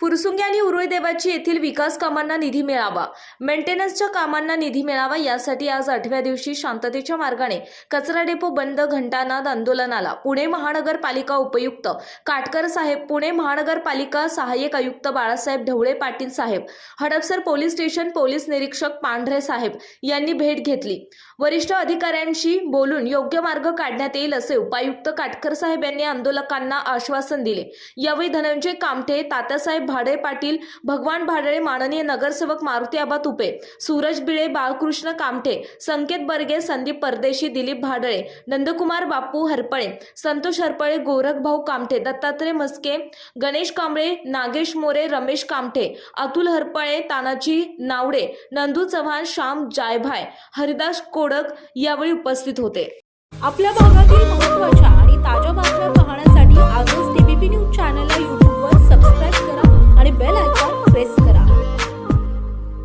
फुरसुंगी आणि उरुळी देवाची येथील विकास कामांना निधी मिळावा. मेंटेनन्सच्या कामांना निधी मिळावा यासाठी आज आठव्या दिवशी शांततेच्या मार्गाने कचरा डेपो बंद घंटानाद आंदोलनाला पुणे महानगरपालिका उपयुक्त. काटकर साहेब पुणे महानगरपालिका सहाय्यक आयुक्त Balasaheb Dhawale Patil Saheb Hadapsar police station police निरीक्षक पांढरे साहेब यांनी भेट घेतली. वरिष्ठ अधिकाऱ्यांशी बोलून योग्य मार्ग काढण्यात येईल असे उपायुक्त काटकर साहेब यांनी आंदोलकांना आश्वासन दिले. यावेळी धनंजय कामठे तात्यासाहेब भाडे पाटील भगवान भाडळे माननीय नगरसेवक मारुती आबा तुपे सूरज बिळे बाळकृष्ण कामठे संकेत बर्गे संदीप परदेशी दिलीप भाडळे नंदकुमार बापू हरपळे संतोष हरपळे गोरख भाऊ कामठे दत्तात्रय मस्के गणेश कांबळे नागेश मोरे रमेश कामठे अतुल हरपळे तानाजी नावडे नंदू चव्हाण श्याम जायभाय हरिदास कोडक यावेळी उपस्थित होते. आपल्या भागातील